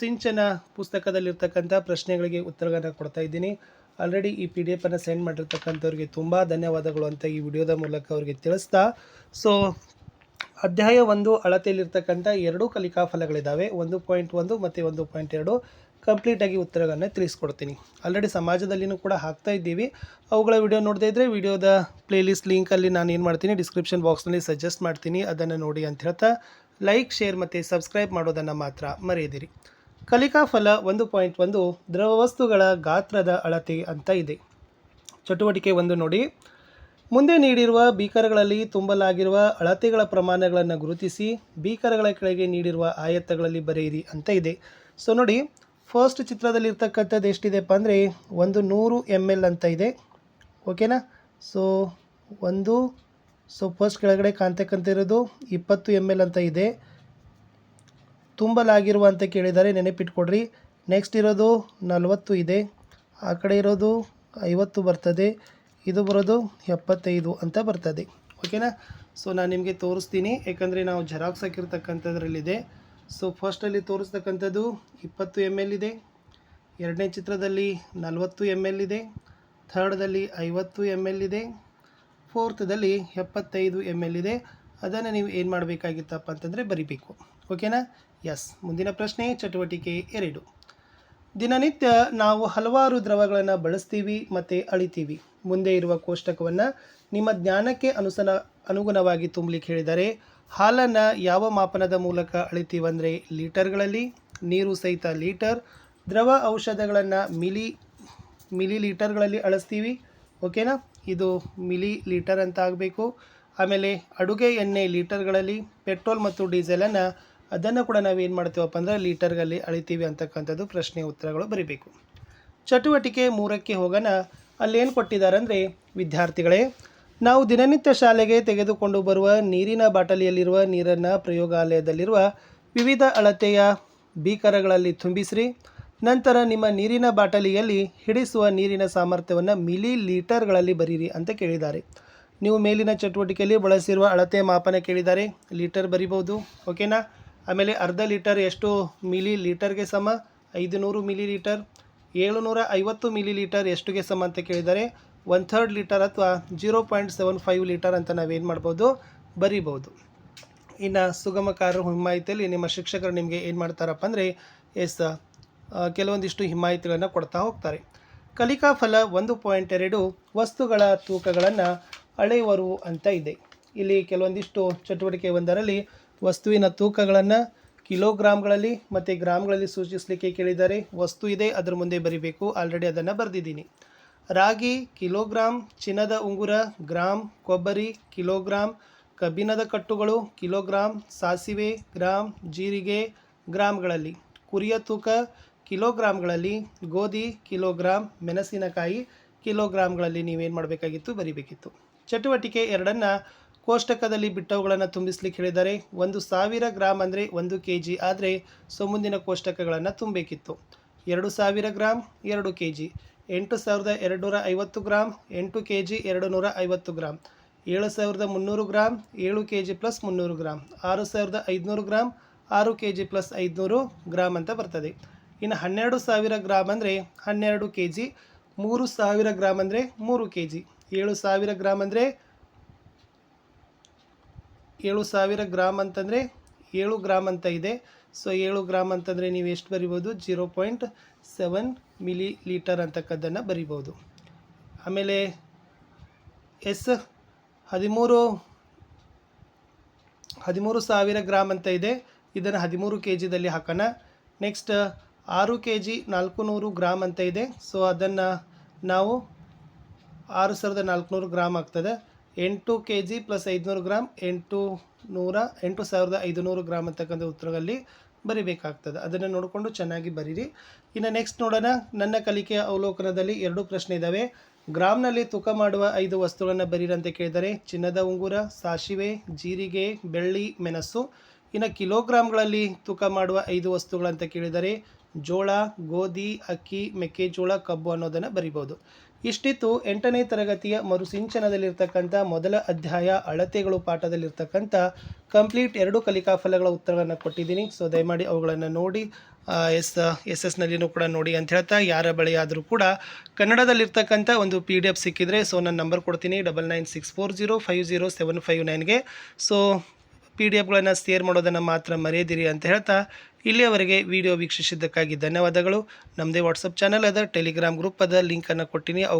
ಸಿಂಚನ ಪುಸ್ತಕದಲ್ಲಿರ್ತಕ್ಕಂಥ ಪ್ರಶ್ನೆಗಳಿಗೆ ಉತ್ತರಗಳನ್ನು ಕೊಡ್ತಾ ಇದ್ದೀನಿ. ಆಲ್ರೆಡಿ ಈ ಪಿ ಡಿ ಎಫನ್ನು ಸೆಂಡ್ ಮಾಡಿರ್ತಕ್ಕಂಥವ್ರಿಗೆ ತುಂಬ ಧನ್ಯವಾದಗಳು ಅಂತ ಈ ವಿಡಿಯೋದ ಮೂಲಕ ಅವರಿಗೆ ತಿಳಿಸ್ತಾ. ಸೊ ಅಧ್ಯಾಯ ಒಂದು ಅಳತೆಯಲ್ಲಿರ್ತಕ್ಕಂಥ ಎರಡು ಕಲಿಕಾ ಫಲಗಳಿದ್ದಾವೆ ಒಂದು ಪಾಯಿಂಟ್ ಒಂದು ಮತ್ತು ಒಂದು ಪಾಯಿಂಟ್ ಎರಡು. ಕಂಪ್ಲೀಟಾಗಿ ಉತ್ತರಗಳನ್ನು ತಿಳಿಸ್ಕೊಡ್ತೀನಿ. ಆಲ್ರೆಡಿ ಸಮಾಜದಲ್ಲಿನೂ ಕೂಡ ಹಾಕ್ತಾ ಇದ್ದೀವಿ. ಅವುಗಳ ವಿಡಿಯೋ ನೋಡದೇ ಇದ್ದರೆ ವಿಡಿಯೋದ ಪ್ಲೇಲಿಸ್ಟ್ ಲಿಂಕಲ್ಲಿ ನಾನು ಏನು ಮಾಡ್ತೀನಿ ಡಿಸ್ಕ್ರಿಪ್ಷನ್ ಬಾಕ್ಸ್ನಲ್ಲಿ ಸಜೆಸ್ಟ್ ಮಾಡ್ತೀನಿ. ಅದನ್ನು ನೋಡಿ ಅಂತ ಹೇಳ್ತಾ ಲೈಕ್ ಶೇರ್ ಮತ್ತು ಸಬ್ಸ್ಕ್ರೈಬ್ ಮಾಡೋದನ್ನು ಮಾತ್ರ ಮರೆಯದಿರಿ. ಕಲಿಕಾ ಫಲ ಒಂದು ಪಾಯಿಂಟ್ ಒಂದು ದ್ರವ ವಸ್ತುಗಳ ಗಾತ್ರದ ಅಳತೆ ಅಂತ ಇದೆ. ಚಟುವಟಿಕೆ ಒಂದು ನೋಡಿ. ಮುಂದೆ ನೀಡಿರುವ ಬೀಕರ್ಗಳಲ್ಲಿ ತುಂಬಲಾಗಿರುವ ಅಳತೆಗಳ ಪ್ರಮಾಣಗಳನ್ನು ಗುರುತಿಸಿ ಬೀಕರ್ಗಳ ಕೆಳಗೆ ನೀಡಿರುವ ಆಯತ್ತಗಳಲ್ಲಿ ಬರೆಯಿರಿ ಅಂತ ಇದೆ. ಸೊ ನೋಡಿ ಫಸ್ಟ್ ಚಿತ್ರದಲ್ಲಿರ್ತಕ್ಕಂಥದ್ದು ಎಷ್ಟಿದೆಪ್ಪ ಅಂದರೆ ಒಂದು ನೂರು ಎಂ ಎಲ್ ಅಂತ ಇದೆ. ಓಕೆನಾ ಸೊ ಒಂದು ಸೊ ಫಸ್ಟ್ ಕೆಳಗಡೆ ಕಾಣ್ತಕ್ಕಂಥ ಇರೋದು ಇಪ್ಪತ್ತು ಎಂ ಎಲ್ ಅಂತ ಇದೆ. ತುಂಬಲಾಗಿರುವ ಅಂತ ಕೇಳಿದ್ದಾರೆ ನೆನಪಿಟ್ಕೊಡ್ರಿ. ನೆಕ್ಸ್ಟ್ ಇರೋದು ನಲವತ್ತು ಇದೆ. ಆ ಕಡೆ ಇರೋದು ಐವತ್ತು ಬರ್ತದೆ. ಇದು ಬರೋದು ಎಪ್ಪತ್ತೈದು ಅಂತ ಬರ್ತದೆ. ಓಕೆನಾ ಸೊ ನಾನು ನಿಮಗೆ ತೋರಿಸ್ತೀನಿ. ಯಾಕಂದರೆ ನಾವು ಜೆರಾಕ್ಸ್ ಹಾಕಿರ್ತಕ್ಕಂಥದ್ರಲ್ಲಿದೆ. ಸೊ ಫಸ್ಟಲ್ಲಿ ತೋರಿಸ್ತಕ್ಕಂಥದ್ದು ಇಪ್ಪತ್ತು ಎಂ ಎಲ್ ಇದೆ. ಎರಡನೇ ಚಿತ್ರದಲ್ಲಿ ನಲವತ್ತು ಎಂ ಎಲ್ ಇದೆ. ಥರ್ಡ್ದಲ್ಲಿ ಐವತ್ತು ಎಂ ಎಲ್ ಇದೆ. ಫೋರ್ತದಲ್ಲಿ ಎಪ್ಪತ್ತೈದು ಎಂ ಎಲ್ ಇದೆ. ಅದನ್ನು ನೀವು ಏನು ಮಾಡಬೇಕಾಗಿತ್ತಪ್ಪ ಅಂತಂದರೆ ಬರಿಬೇಕು. ಓಕೆನಾ ಎಸ್, ಮುಂದಿನ ಪ್ರಶ್ನೆ, ಚಟುವಟಿಕೆ ಎರಡು. ದಿನನಿತ್ಯ ನಾವು ಹಲವಾರು ದ್ರವಗಳನ್ನು ಬಳಸ್ತೀವಿ ಮತ್ತು ಅಳಿತೀವಿ. ಮುಂದೆ ಇರುವ ಕೋಷ್ಟಕವನ್ನು ನಿಮ್ಮ ಜ್ಞಾನಕ್ಕೆ ಅನುಸನ, ಅನುಗುಣವಾಗಿ ತುಂಬಲಿಕ್ಕೆ ಹೇಳಿದರೆ ಹಾಲನ್ನು ಯಾವ ಮಾಪನದ ಮೂಲಕ ಅಳಿತೀವಂದರೆ ಲೀಟರ್ಗಳಲ್ಲಿ? ನೀರು ಸಹಿತ ಲೀಟರ್, ದ್ರವ ಔಷಧಗಳನ್ನು ಮಿಲಿ ಮಿಲಿ ಲೀಟರ್ಗಳಲ್ಲಿ ಅಳಿಸ್ತೀವಿ. ಓಕೆನಾ? ಇದು ಮಿಲಿ ಲೀಟರ್ ಅಂತ ಆಗಬೇಕು. ಆಮೇಲೆ ಅಡುಗೆ ಎಣ್ಣೆ ಲೀಟರ್ಗಳಲ್ಲಿ, ಪೆಟ್ರೋಲ್ ಮತ್ತು ಡೀಸೆಲನ್ನು ಅದನ್ನು ಕೂಡ ನಾವು ಏನು ಮಾಡ್ತೀವಪ್ಪ ಅಂದರೆ ಲೀಟರ್ಗಲ್ಲಿ ಅಳಿತೀವಿ ಅಂತಕ್ಕಂಥದ್ದು ಪ್ರಶ್ನೆ ಉತ್ತರಗಳು ಬರೀಬೇಕು. ಚಟುವಟಿಕೆ ಮೂರಕ್ಕೆ ಹೋಗೋಣ. ಅಲ್ಲೇನು ಕೊಟ್ಟಿದ್ದಾರೆ ಅಂದರೆ, ವಿದ್ಯಾರ್ಥಿಗಳೇ, ನಾವು ದಿನನಿತ್ಯ ಶಾಲೆಗೆ ತೆಗೆದುಕೊಂಡು ಬರುವ ನೀರಿನ ಬಾಟಲಿಯಲ್ಲಿರುವ ನೀರನ್ನು ಪ್ರಯೋಗಾಲಯದಲ್ಲಿರುವ ವಿವಿಧ ಅಳತೆಯ ಬೀಕರಗಳಲ್ಲಿ ತುಂಬಿಸಿರಿ. ನಂತರ ನಿಮ್ಮ ನೀರಿನ ಬಾಟಲಿಯಲ್ಲಿ ಹಿಡಿಸುವ ನೀರಿನ ಸಾಮರ್ಥ್ಯವನ್ನು ಮಿಲಿ ಲೀಟರ್ಗಳಲ್ಲಿ ಬರೀರಿ ಅಂತ ಕೇಳಿದ್ದಾರೆ. ನೀವು ಮೇಲಿನ ಚಟುವಟಿಕೆಯಲ್ಲಿ ಬಳಸಿರುವ ಅಳತೆ ಮಾಪನ ಕೇಳಿದ್ದಾರೆ. ಲೀಟರ್ ಬರಿಬೋದು ಓಕೆನಾ ಆಮೇಲೆ ಅರ್ಧ ಲೀಟರ್ ಎಷ್ಟು ಮಿಲಿ ಲೀಟರ್ಗೆ ಸಮ? ಐದು ನೂರು ಮಿಲಿ ಲೀಟರ್ ಏಳುನೂರ ಐವತ್ತು ಮಿಲಿ ಲೀಟರ್ ಎಷ್ಟುಗೆ ಸಮ ಅಂತ ಕೇಳಿದರೆ ಒನ್ ಥರ್ಡ್ ಲೀಟರ್ ಅಥವಾ zero point seven five litre ಅಂತ ನಾವೇನು ಮಾಡ್ಬೋದು? ಬರೀಬೋದು ಇನ್ನು ಸುಗಮಕಾರ ಹಿಮಾಯಿತಿಯಲ್ಲಿ ನಿಮ್ಮ ಶಿಕ್ಷಕರು ನಿಮಗೆ ಏನು ಮಾಡ್ತಾರಪ್ಪ ಅಂದರೆ, ಎಸ್ ಕೆಲವೊಂದಿಷ್ಟು ಹಿಮಾಯಿತಿಗಳನ್ನು ಕೊಡ್ತಾ ಹೋಗ್ತಾರೆ. ಕಲಿಕಾ ಫಲ ಒಂದು ಪಾಯಿಂಟ್ ಎರಡು ವಸ್ತುಗಳ ತೂಕಗಳನ್ನು ಅಳೆಯುವರು ಅಂತ ಇದೆ. ಇಲ್ಲಿ ಕೆಲವೊಂದಿಷ್ಟು ಚಟುವಟಿಕೆ ಒಂದರಲ್ಲಿ ವಸ್ತುವಿನ ತೂಕಗಳನ್ನು ಕಿಲೋಗ್ರಾಮ್ಗಳಲ್ಲಿ ಮತ್ತು ಗ್ರಾಮ್ಗಳಲ್ಲಿ ಸೂಚಿಸಲಿಕ್ಕೆ ಕೇಳಿದ್ದಾರೆ. ವಸ್ತು ಇದೆ, ಅದರ ಮುಂದೆ ಬರಿಬೇಕು. ಆಲ್ರೆಡಿ ಅದನ್ನು ಬರೆದಿದ್ದೀನಿ. ರಾಗಿ ಕಿಲೋಗ್ರಾಮ್ ಚಿನ್ನದ ಉಂಗುರ ಗ್ರಾಮ್ ಕೊಬ್ಬರಿ ಕಿಲೋಗ್ರಾಮ್ ಕಬ್ಬಿಣದ ಕಟ್ಟುಗಳು ಕಿಲೋಗ್ರಾಮ್ ಸಾಸಿವೆ ಗ್ರಾಮ್ ಜೀರಿಗೆ ಗ್ರಾಮ್ಗಳಲ್ಲಿ ಕುರಿಯ ತೂಕ ಕಿಲೋಗ್ರಾಮ್ಗಳಲ್ಲಿ ಗೋಧಿ ಕಿಲೋಗ್ರಾಮ್ ಮೆಣಸಿನಕಾಯಿ ಕಿಲೋಗ್ರಾಮ್ಗಳಲ್ಲಿ ನೀವೇನು ಮಾಡಬೇಕಾಗಿತ್ತು? ಬರಿಬೇಕಿತ್ತು. ಚಟುವಟಿಕೆ ಎರಡನ್ನು ಕೋಷ್ಟಕದಲ್ಲಿ ಬಿಟ್ಟವುಗಳನ್ನು ತುಂಬಿಸ್ಲಿಕ್ಕೆ ಹೇಳಿದ್ದಾರೆ ಒಂದು ಸಾವಿರ ಗ್ರಾಮ್ ಅಂದರೆ ಒಂದು ಕೆ ಜಿ ಆದರೆ ಸೊ ಮುಂದಿನ ಕೋಷ್ಟಕಗಳನ್ನು ತುಂಬಬೇಕಿತ್ತು. ಎರಡು ಸಾವಿರ ಗ್ರಾಮ್ ಎರಡು ಕೆ ಜಿ ಎಂಟು ಸಾವಿರದ ಎರಡು ನೂರ ಐವತ್ತು ಗ್ರಾಮ್ ಎಂಟು ಕೆ ಜಿ ಎರಡು ನೂರ ಐವತ್ತು ಗ್ರಾಮ್ ಏಳು ಸಾವಿರದ ಮುನ್ನೂರು ಗ್ರಾಮ್ ಏಳು ಕೆ ಜಿ ಪ್ಲಸ್ ಮುನ್ನೂರು ಗ್ರಾಮ್ ಆರು ಸಾವಿರದ ಐದುನೂರು ಗ್ರಾಮ್ ಆರು ಕೆ ಜಿ ಪ್ಲಸ್ ಐದುನೂರು ಗ್ರಾಮ್ ಅಂತ ಬರ್ತದೆ. ಇನ್ನು ಹನ್ನೆರಡು ಸಾವಿರ ಗ್ರಾಮ್ ಅಂದರೆ ಹನ್ನೆರಡು ಕೆ ಜಿ ಮೂರು ಸಾವಿರ ಗ್ರಾಮ್ ಅಂದರೆ ಮೂರು ಕೆ ಜಿ ಏಳು ಸಾವಿರ ಗ್ರಾಮ್ ಅಂದರೆ ಏಳು ಸಾವಿರ ಗ್ರಾಮ್ ಅಂತಂದರೆ ಏಳು ಗ್ರಾಮ್ ಅಂತ ಇದೆ. ಸೊ ಏಳು ಗ್ರಾಮ್ ಅಂತಂದರೆ ನೀವು ಎಷ್ಟು ಬರಿಬೋದು? Zero point seven millilitre ಅಂತಕ್ಕದ್ದನ್ನು ಬರಿಬೋದು. ಆಮೇಲೆ ಎಸ್ ಹದಿಮೂರು ಹದಿಮೂರು ಸಾವಿರ ಗ್ರಾಮ್ ಅಂತ ಇದೆ. ಇದನ್ನು ಹದಿಮೂರು ಕೆ ಜಿದಲ್ಲಿ ಹಾಕೋಣ. ನೆಕ್ಸ್ಟ್ ಆರು ಕೆ ಜಿ ನಾಲ್ಕು ನೂರು ಗ್ರಾಮ್ ಅಂತ ಇದೆ. ಸೊ ಅದನ್ನು ನಾವು ಆರು ಸಾವಿರದ ನಾಲ್ಕುನೂರು ಗ್ರಾಮ್ ಆಗ್ತದೆ. ಎಂಟು ಕೆ ಜಿ ಪ್ಲಸ್ ಐದುನೂರು ಗ್ರಾಮ್ ಎಂಟು ನೂರ, ಎಂಟು ಸಾವಿರದ ಐದುನೂರು ಗ್ರಾಮ್ ಅಂತಕ್ಕಂಥ ಉತ್ತರದಲ್ಲಿ ಬರಿಬೇಕಾಗ್ತದೆ. ಅದನ್ನು ನೋಡಿಕೊಂಡು ಚೆನ್ನಾಗಿ ಬರೀರಿ. ಇನ್ನು ನೆಕ್ಸ್ಟ್ ನೋಡೋಣ. ನನ್ನ ಕಲಿಕೆಯ ಅವಲೋಕನದಲ್ಲಿ ಎರಡು ಪ್ರಶ್ನೆ ಇದ್ದಾವೆ ಗ್ರಾಮ್ನಲ್ಲಿ ತೂಕ ಮಾಡುವ ಐದು ವಸ್ತುಗಳನ್ನು ಬರೀರಂತೆ ಕೇಳಿದರೆ, ಚಿನ್ನದ ಉಂಗುರ, ಸಾಸಿವೆ, ಜೀರಿಗೆ, ಬೆಳ್ಳಿ, ಮೆಣಸು. ಇನ್ನು ಕಿಲೋಗ್ರಾಮ್ಗಳಲ್ಲಿ ತೂಕ ಮಾಡುವ ಐದು ವಸ್ತುಗಳಂತ ಕೇಳಿದರೆ, ಜೋಳ, ಗೋಧಿ, ಅಕ್ಕಿ, ಮೆಕ್ಕೆಜೋಳ, ಕಬ್ಬು ಅನ್ನೋದನ್ನು ಬರಿಬೋದು ಇಷ್ಟಿತ್ತು ಎಂಟನೇ ತರಗತಿಯ ಮರುಸಿಂಚನದಲ್ಲಿರ್ತಕ್ಕಂಥ ಮೊದಲ ಅಧ್ಯಾಯ ಅಳತೆಗಳು ಪಾಠದಲ್ಲಿರ್ತಕ್ಕಂಥ ಕಂಪ್ಲೀಟ್ ಎರಡು ಕಲಿಕಾ ಫಲಗಳ ಉತ್ತರಗಳನ್ನು ಕೊಟ್ಟಿದ್ದೀನಿ. ಸೊ ದಯಮಾಡಿ ಅವುಗಳನ್ನು ನೋಡಿ ಎಸ್ ಎಸ್ ಎಸ್ನಲ್ಲಿನೂ ಕೂಡ ನೋಡಿ ಅಂತ ಹೇಳ್ತಾ, ಯಾರ ಬಳಿ ಆದರೂ ಕೂಡ ಕನ್ನಡದಲ್ಲಿರ್ತಕ್ಕಂಥ ಒಂದು ಪಿ ಡಿ ಎಫ್ ಸಿಕ್ಕಿದರೆ ಸೊ ನನ್ನ ನಂಬರ್ ಕೊಡ್ತೀನಿ double nine six four zero five zero seven five ನೈನ್ಗೆ so P D ಎಫ್ಗಳನ್ನು ಶೇರ್ ಮಾಡೋದನ್ನು ಮಾತ್ರ ಮರೆಯದಿರಿ ಅಂತ ಹೇಳ್ತಾ, ಇಲ್ಲಿಯವರೆಗೆ ವಿಡಿಯೋ ವೀಕ್ಷಿಸಿದ್ದಕ್ಕಾಗಿ ಧನ್ಯವಾದಗಳು. ನಮ್ಮದೇ ವಾಟ್ಸಪ್ ಚಾನಲ್ ಅದ ಟೆಲಿಗ್ರಾಮ್ ಗ್ರೂಪ್ ಅದ ಲಿಂಕನ್ನು ಕೊಟ್ಟಿನಿ. ಅವು